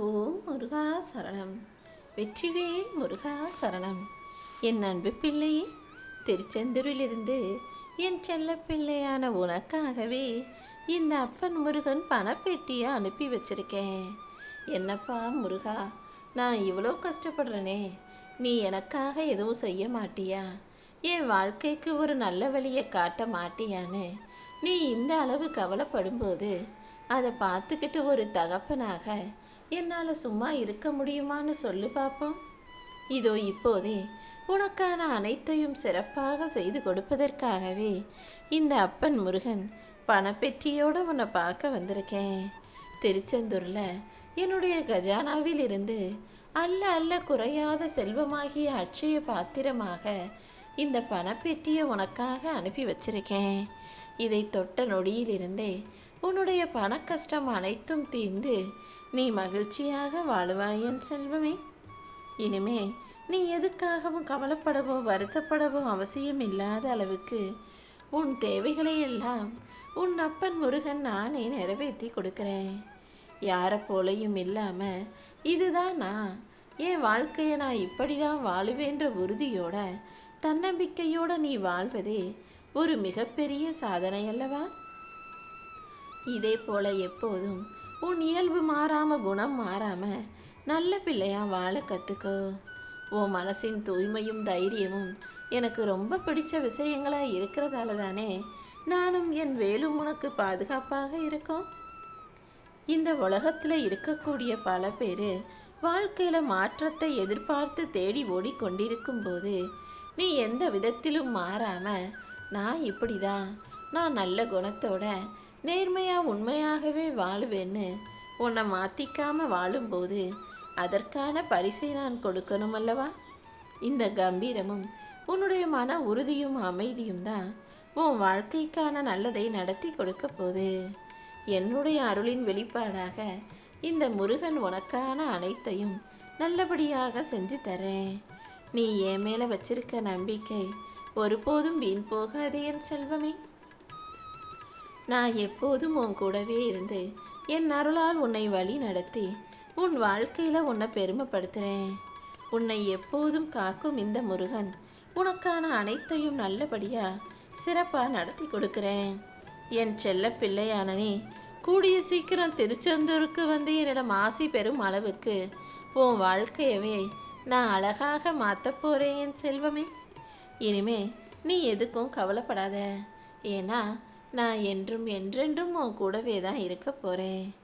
ஓ முருகா சரணம். வெற்றிவேல் முருகா சரணம். என் அன்பு பிள்ளையே திருச்செந்தூரிலிருந்து என் செல்ல பிள்ளையான உனக்காகவே இந்த அப்பன் முருகன் பணப்பெட்டியை அனுப்பி வச்சிருக்கேன். என்னப்பா முருகா நான் இவ்வளோ கஷ்டப்படுறேனே. நீ எனக்காக எதுவும் செய்ய மாட்டியா? என் வாழ்க்கைக்கு ஒரு நல்ல வழியை காட்ட மாட்டியான்னு. நீ இந்த அளவு கவலைப்படும்போது அதை பார்த்துக்கிட்டு ஒரு தகப்பனாக என்னால் சும்மா இருக்க முடியுமான்னு சொல்லு பார்ப்போம் இதோ இப்போதே உனக்கான அனைத்தையும் சிறப்பாக செய்து கொடுப்பதற்காகவே இந்த அப்பன் முருகன் பணப்பெட்டியோடு உன்னை பார்க்க வந்திருக்கேன். திருச்செந்தூரில் என்னுடைய கஜானாவில் இருந்து அல்ல அல்ல குறையாத செல்வமாகிய அட்சய பாத்திரமாக இந்த பணப்பெட்டியை உனக்காக அனுப்பி வச்சிருக்கேன். இதை தொட்ட நொடியிலிருந்தே உன்னுடைய பண கஷ்டம் அனைத்தும் தீர்ந்து நீ மகிழ்ச்சியாக வாழுவாய் என் செல்வமே. இனிமே நீ எதுக்காகவும் கவலைப்படவோ வருத்தப்படவோ அவசியம் இல்லாத அளவுக்கு உன் தேவைகளை எல்லாம் உன் அப்பன் முருகன் நானே நிறைவேற்றி கொடுக்குறேன். யாரை போலையும் இல்லாம இதுதான் நான். என் வாழ்க்கையை நான் இப்படிதான் வாழுவேன்ற உறுதியோட தன்னம்பிக்கையோட நீ வாழ்வதே ஒரு மிகப்பெரிய சாதனை அல்லவா இதே போல எப்போதும் உன் இயல்பு மாறாம குணம் மாறாம நல்ல பிள்ளையா வாழ கத்துக்கோ. உன் மனசின் தூய்மையும் தைரியமும் எனக்கு ரொம்ப பிடிச்ச விஷயங்களா இருக்கிறதால தானே நானும் என் வேலும் உனக்கு பாதுகாப்பாக இருக்கும். இந்த உலகத்துல இருக்கக்கூடிய பல பேர் வாழ்க்கையில மாற்றத்தை எதிர்பார்த்து தேடி ஓடிக்கொண்டிருக்கும் போது நீ எந்த விதத்திலும் மாறாம நான் இப்படிதான் நான் நல்ல குணத்தோட நேர்மையா உண்மையாகவே வாழுவேன்னு உன்னை மாத்திக்காம வாழும்போது அதற்கான பரிசை நான் கொடுக்கணும் அல்லவா? இந்த கம்பீரமும் உன்னுடைய மன உறுதியும் அமைதியும் தான் உன் வாழ்க்கைக்கான நல்லதை நடத்தி கொடுக்க போகுது. என்னுடைய அருளின் வெளிப்பாடாக இந்த முருகன் உனக்கான அனைத்தையும் நல்லபடியாக செஞ்சு தரேன். நீ என் மேல வச்சிருக்க நம்பிக்கை ஒருபோதும் வீண் போகாதே என் செல்வமே. நான் எப்போதும் உன் கூடவே இருந்து என் அருளால் உன்னை வழி நடத்தி உன் வாழ்க்கையில் உன்னை பெருமைப்படுத்துகிறேன் உன்னை எப்போதும் காக்கும் இந்த முருகன் உனக்கான அனைத்தையும் நல்லபடியாக சிறப்பாக நடத்தி கொடுக்குறேன். என் செல்ல பிள்ளையான நீ கூடிய சீக்கிரம் திருச்செந்தூருக்கு வந்து என்னிடம் ஆசி பெறும் அளவுக்கு உன் வாழ்க்கையவே நான் அழகாக மாத்தப் போகிறேன் என் செல்வமே. இனிமே நீ எதுக்கும் கவலைப்படாத. ஏன்னா நான் என்றும் என்றென்றும் உன் கூடவே தான் இருக்க போறேன்.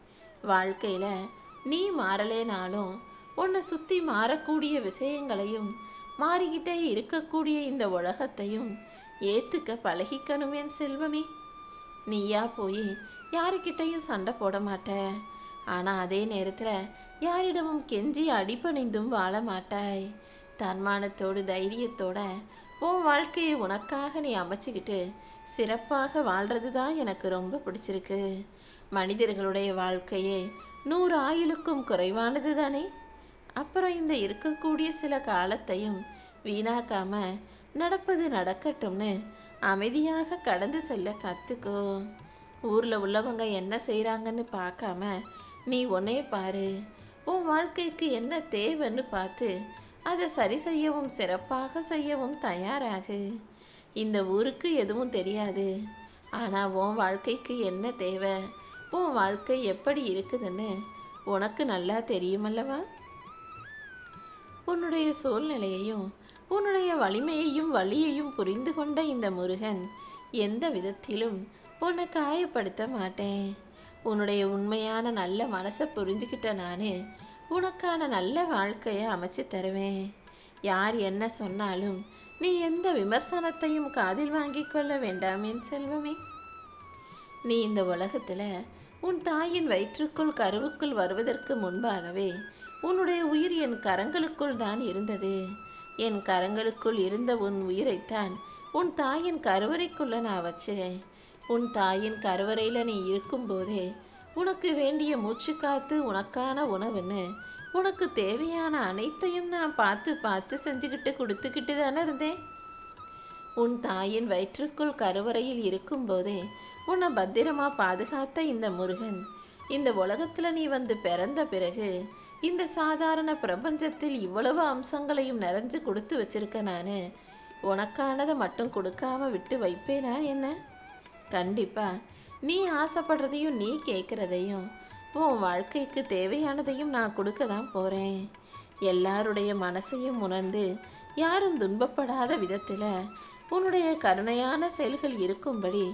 வாழ்க்கையில நீ மாறலேனாலும் உன்னை சுத்தி மாறக்கூடிய விஷயங்களையும் மாறிக்கிட்டே இருக்கக்கூடிய இந்த உலகத்தையும் ஏத்துக்க பழகிக்கணும் என் செல்வமே. நீயா போய் யாருக்கிட்டையும் சண்டை போட மாட்ட. ஆனா அதே நேரத்துல யாரிடமும் கெஞ்சி அடிபணிந்தும் வாழ மாட்டாய். தன்மானத்தோடு தைரியத்தோட உன் வாழ்க்கையை உனக்காக நீ அமைச்சுக்கிட்டு சிறப்பாக வாழ்றது தான் எனக்கு ரொம்ப பிடிச்சிருக்கு. மனிதர்களுடைய வாழ்க்கையே நூறு ஆயுளுக்கும் குறைவானது தானே அப்புறம் இந்த இருக்கக்கூடிய சில காலத்தையும் வீணாக்காம நடப்பது நடக்கட்டும்னு அமைதியாக கடந்து செல்ல கத்துக்கோ. ஊர்ல உள்ளவங்க என்ன செய்கிறாங்கன்னு பார்க்காம நீ ஒன்னே பாரு. உன் வாழ்க்கைக்கு என்ன தேவைன்னு பார்த்து அதை சரி செய்யவும் சிறப்பாக செய்யவும் தயாராகு. இந்த ஊருக்கு எதுவும் தெரியாது. ஆனால் உன் வாழ்க்கைக்கு என்ன தேவை? உன் வாழ்க்கை எப்படி இருக்குதுன்னு உனக்கு நல்லா தெரியுமல்லவா? உன்னுடைய சூழ்நிலையையும் உன்னுடைய வலிமையையும் வலியையும் புரிந்து கொண்ட இந்த முருகன் எந்த விதத்திலும் உன்னை காயப்படுத்த மாட்டேன். உன்னுடைய உண்மையான நல்ல மனசை புரிஞ்சுக்கிட்ட நான் உனக்கான நல்ல வாழ்க்கையை அமைச்சு தருவேன். யார் என்ன சொன்னாலும் நீ எந்த விமர்சனத்தையும் காதில் வாங்கிக் கொள்ள வேண்டாம் என் செல்வமே. நீ இந்த உலகத்துல உன் தாயின் வயிற்றுக்குள் கருவுக்குள் வருவதற்கு முன்பாகவே உன்னுடைய உயிர் என் கரங்களுக்குள் தான் இருந்தது. என் கரங்களுக்குள் இருந்த உன் உயிரைத்தான் உன் தாயின் கருவறைக்குள்ள நான் வச்சேன். உன் தாயின் கருவறையில நீ இருக்கும்போதே உனக்கு வேண்டிய மூச்சு காத்து உனக்கான உணவுன்னு உனக்கு தேவையான அனைத்தையும் நான் பார்த்து பார்த்து செஞ்சுக்கிட்டு கொடுத்துக்கிட்டு தானே இருந்தேன். உன் தாயின் வயிற்றுக்குள் கருவறையில் இருக்கும்போதே உன்னை பத்திரமா பாதுகாத்த இந்த முருகன் இந்த உலகத்துல நீ வந்து பிறந்த பிறகு இந்த சாதாரண பிரபஞ்சத்தில் இவ்வளவு அம்சங்களையும் நிறைஞ்சு கொடுத்து வச்சிருக்க நானு உனக்கானதை மட்டும் கொடுக்காம விட்டு வைப்பேனா என்ன? கண்டிப்பா. நீ ஆசைப்படுறதையும் நீ கேட்குறதையும் உன் வாழ்க்கைக்கு தேவையானதையும் நான் கொடுக்க தான் போறேன். எல்லாருடைய மனசையும் உணர்ந்து யாரும் துன்பப்படாத விதத்துல உன்னுடைய கருணையான செயல்கள் இருக்கும்படி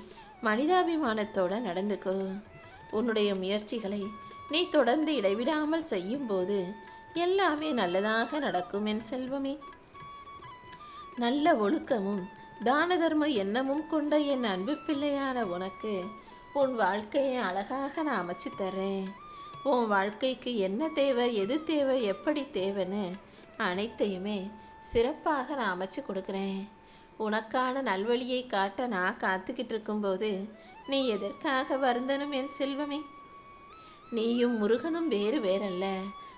மனிதாபிமானத்தோட நடந்துக்கோ. உன்னுடைய முயற்சிகளை நீ தொடர்ந்து இடைவிடாமல் செய்யும்போது எல்லாமே நல்லதாக நடக்கும் என் செல்வமே. நல்ல ஒழுக்கமும் தான தர்ம எண்ணமும் கொண்ட என் அன்பு பிள்ளையான உனக்கு உன் வாழ்க்கையை அழகாக நான் அமைச்சு தர்றேன். உன் வாழ்க்கைக்கு என்ன தேவை எது தேவை எப்படி தேவைன்னு அனைத்தையுமே சிறப்பாக நான் அமைச்சு கொடுக்குறேன். உனக்கான நல்வழியை காட்ட நான் காத்துக்கிட்டு இருக்கும்போது நீ எதற்காக வருந்தனும் என் செல்வமே? நீயும் முருகனும் வேறு வேறல்ல.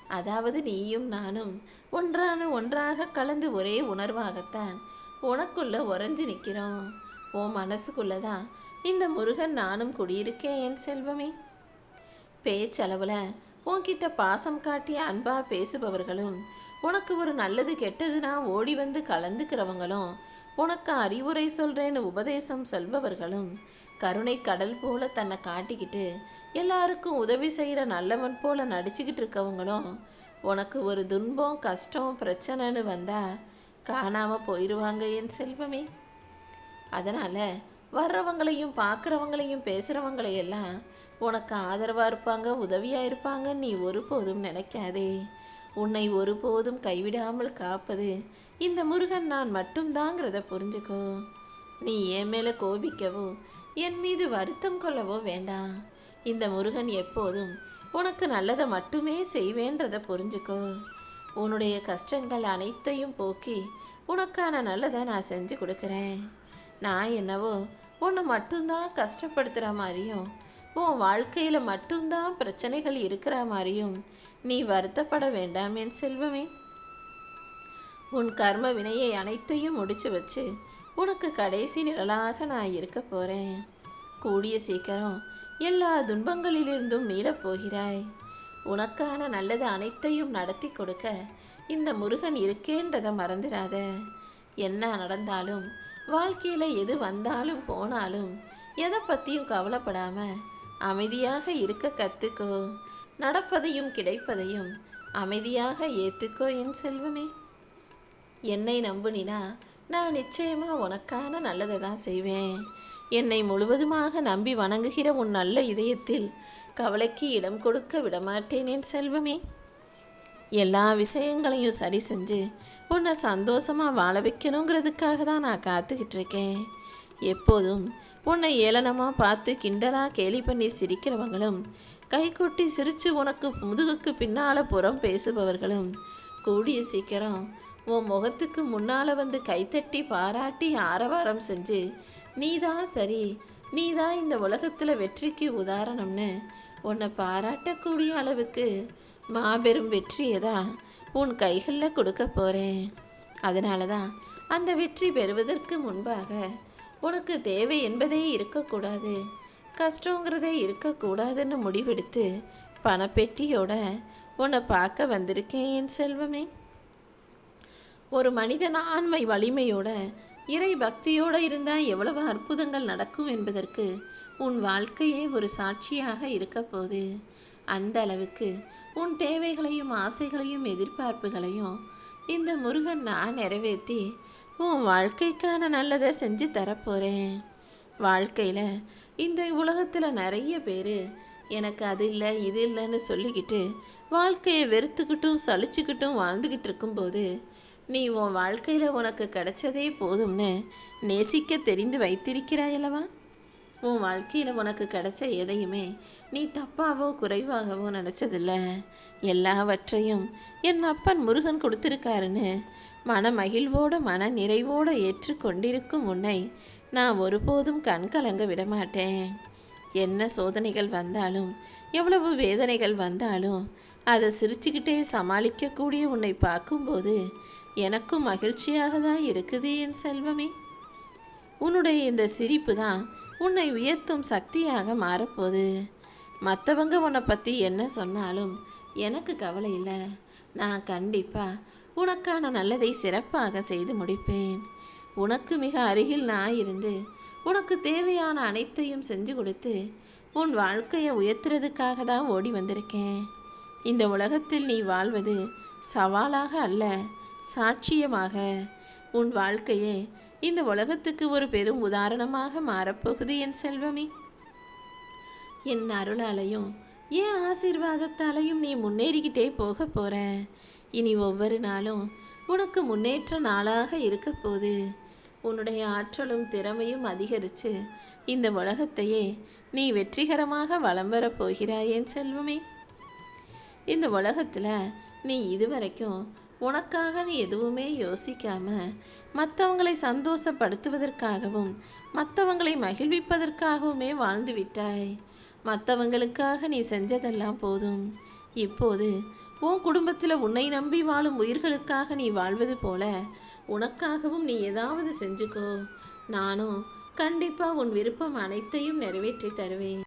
அதாவது நீயும் நானும் ஒன்றான ஒன்றாக கலந்து ஒரே உணர்வாகத்தான் உனக்குள்ள உறைஞ்சு நிற்கிறோம் உன் மனசுக்குள்ளதான் இந்த முருகன் நானும் குடியிருக்கேன் என் செல்வமே. பேச்சளவுல உன்கிட்ட பாசம் காட்டி அன்பா பேசுபவர்களும் உனக்கு ஒரு நல்லது கெட்டதுன்னா ஓடி வந்து கலந்துக்கிறவங்களும் உனக்கு அறிவுரை சொல்றேன்னு உபதேசம் சொல்பவர்களும் கருணை கடல் போல தன்னை காட்டிக்கிட்டு எல்லாருக்கும் உதவி செய்கிற நல்லவன் போல நடிச்சுக்கிட்டு இருக்கவங்களும் உனக்கு ஒரு துன்பம் கஷ்டம் பிரச்சனைன்னு வந்தா காணாம போயிடுவாங்க என் செல்வமே. அதனால வர்றவங்களையும் பார்க்குறவங்களையும் பேசுகிறவங்களையெல்லாம் உனக்கு ஆதரவாக இருப்பாங்க உதவியாக இருப்பாங்க நீ ஒருபோதும் நினைக்காதே. உன்னை ஒருபோதும் கைவிடாமல் காப்பது இந்த முருகன் நான் மட்டும்தாங்கிறத புரிஞ்சுக்கோ. நீ என் மேலே கோபிக்கவோ என் மீது வருத்தம் கொள்ளவோ வேண்டாம். இந்த முருகன் எப்போதும் உனக்கு நல்லதை மட்டுமே செய்வேன்றத புரிஞ்சுக்கோ. உன்னுடைய கஷ்டங்கள் அனைத்தையும் போக்கி உனக்கான நல்லதை நான் செஞ்சு கொடுக்குறேன். நான் என்னவோ உன்னை மட்டும்தான் கஷ்டப்படுத்துகிற மாதிரியும் உன் வாழ்க்கையில் மட்டும்தான் பிரச்சனைகள் இருக்கிற மாதிரியும் நீ வருத்தப்பட வேண்டாம் என் செல்வமே. உன் கர்ம வினையை அனைத்தையும் முடிச்சு வச்சு உனக்கு கடைசி நிழலாக நான் இருக்க போகிறேன் கூடிய சீக்கிரம் எல்லா துன்பங்களிலிருந்தும் மீளப் போகிறாய். உனக்கான நல்லது அனைத்தையும் நடத்தி கொடுக்க இந்த முருகன் இருக்கேன்றதை மறந்துடாத. என்ன நடந்தாலும் வாழ்க்கையில் எது வந்தாலும் போனாலும் எதை பற்றியும் கவலைப்படாம அமைதியாக இருக்க கற்றுக்கோ நடப்பதையும் கிடைப்பதையும் அமைதியாக ஏற்றுக்கோ என் செல்வமே. என்னை நம்புனினா நான் நிச்சயமாக உனக்கான நல்லதை தான் செய்வேன். என்னை முழுவதுமாக நம்பி வணங்குகிற உன் நல்ல இதயத்தில் கவலைக்கு இடம் கொடுக்க விடமாட்டேன் என் செல்வமே. எல்லா விஷயங்களையும் சரி செஞ்சு உன்னை சந்தோஷமா வாழ வைக்கணுங்கிறதுக்காக தான் நான் காத்துக்கிட்டு இருக்கேன். எப்போதும் உன்னை ஏளனமாக பார்த்து கிண்டலாக கேலி பண்ணி சிரிக்கிறவங்களும் கைகொட்டி சிரித்து உனக்கு முதுகுக்கு பின்னால புறம் பேசுபவர்களும் கூடிய சீக்கிரம் உன் முகத்துக்கு முன்னால் வந்து கைத்தட்டி பாராட்டி ஆரவாரம் செஞ்சு நீதான் சரி நீதான் இந்த உலகத்தில் வெற்றிக்கு உதாரணம்னு உன்னை பாராட்டக்கூடிய அளவுக்கு மாபெரும் வெற்றியை தான் உன் கைகளில் கொடுக்க போறேன். அதனால தான் அந்த வெற்றி பெறுவதற்கு முன்பாக உனக்கு தேவை என்பதே இருக்கக்கூடாது. கஷ்டங்கிறதே இருக்கக்கூடாதுன்னு முடிவெடுத்து பணப்பெட்டியோட உன்னை பார்க்க வந்திருக்கேன் என் செல்வமே. ஒரு மனிதன் ஆண்மை வலிமையோட இறை பக்தியோட இருந்தா எவ்வளவு அற்புதங்கள் நடக்கும் என்பதற்கு உன் வாழ்க்கையே ஒரு சாட்சியாக இருக்க போகுது. அந்த அளவுக்கு உன் தேவைகளையும் ஆசைகளையும் எதிர்பார்ப்புகளையும் இந்த முருகன் நான் நிறைவேற்றி உன் வாழ்க்கைக்கான நல்லதை செஞ்சு தரப்போறேன். வாழ்க்கையில் இந்த உலகத்தில் நிறைய பேர் எனக்கு அது இல்லை இது இல்லைன்னு சொல்லிக்கிட்டு வாழ்க்கையை வெறுத்துக்கிட்டும் சலிச்சுக்கிட்டும் வாழ்ந்துக்கிட்டு இருக்கும்போது நீ உன் வாழ்க்கையில் உனக்கு கிடைச்சதே போதும்னு நேசிக்க தெரிந்து வைத்திருக்கிறாயல்லவா உன் வாழ்க்கையில் உனக்கு கிடைச்ச எதையுமே நீ தப்பாவோ குறைவாகவோ நினச்சதில்ல. எல்லாவற்றையும் என் அப்பன் முருகன் கொடுத்துருக்காருன்னு மன மகிழ்வோட மன நிறைவோட ஏற்றுக்கொண்டிருக்கும் உன்னை நான் ஒருபோதும் கண் கலங்க விடமாட்டேன் என்ன சோதனைகள் வந்தாலும் எவ்வளவு வேதனைகள் வந்தாலும் அதை சிரிச்சுக்கிட்டே சமாளிக்கக்கூடிய உன்னை பார்க்கும்போது எனக்கும் மகிழ்ச்சியாக தான் இருக்குது என் செல்வமே. உன்னுடைய இந்த சிரிப்பு தான் உன்னை உயர்த்தும் சக்தியாக மாறப்போகுது. மற்றவங்க உன்னை பற்றி என்ன சொன்னாலும் எனக்கு கவலை இல்லை. நான் கண்டிப்பாக உனக்கான நல்லதை சிறப்பாக செய்து முடிப்பேன். உனக்கு மிக அருகில் நான் இருந்து உனக்கு தேவையான அனைத்தையும் செஞ்சு கொடுத்து உன் வாழ்க்கையை உயர்த்துறதுக்காக தான் ஓடி வந்திருக்கேன். இந்த உலகத்தில் நீ வாழ்வது சவாலாக அல்ல சாட்சியமாக. உன் வாழ்க்கையை இந்த உலகத்துக்கு ஒரு பெரும் உதாரணமாக மாறப்போகுது என் செல்வமே. என் அருளாலையும் என் ஆசீர்வாதத்தாலையும் நீ முன்னேறிக்கிட்டே போக போற. இனி ஒவ்வொரு நாளும் உனக்கு முன்னேற்ற நாளாக இருக்க போது உன்னுடைய ஆற்றலும் திறமையும் அதிகரித்து இந்த உலகத்தையே நீ வெற்றிகரமாக வலம் வரப் போகிறாய் என் செல்வமே. இந்த உலகத்துல நீ இதுவரைக்கும் உனக்காக நீ எதுவுமே யோசிக்காம மற்றவங்களை சந்தோஷப்படுத்துவதற்காகவும் மற்றவங்களை மகிழ்விப்பதற்காகவுமே வாழ்ந்து விட்டாய். மற்றவங்களுக்காக நீ செஞ்சதெல்லாம் போதும். இப்போது உன் குடும்பத்தில் உன்னை நம்பி வாழும் உயிர்களுக்காக நீ வாழ்வது போல உனக்காகவும் நீ ஏதாவது செஞ்சுக்கோ. நானும் கண்டிப்பாக உன் விருப்பம் அனைத்தையும் நிறைவேற்றி தருவேன்.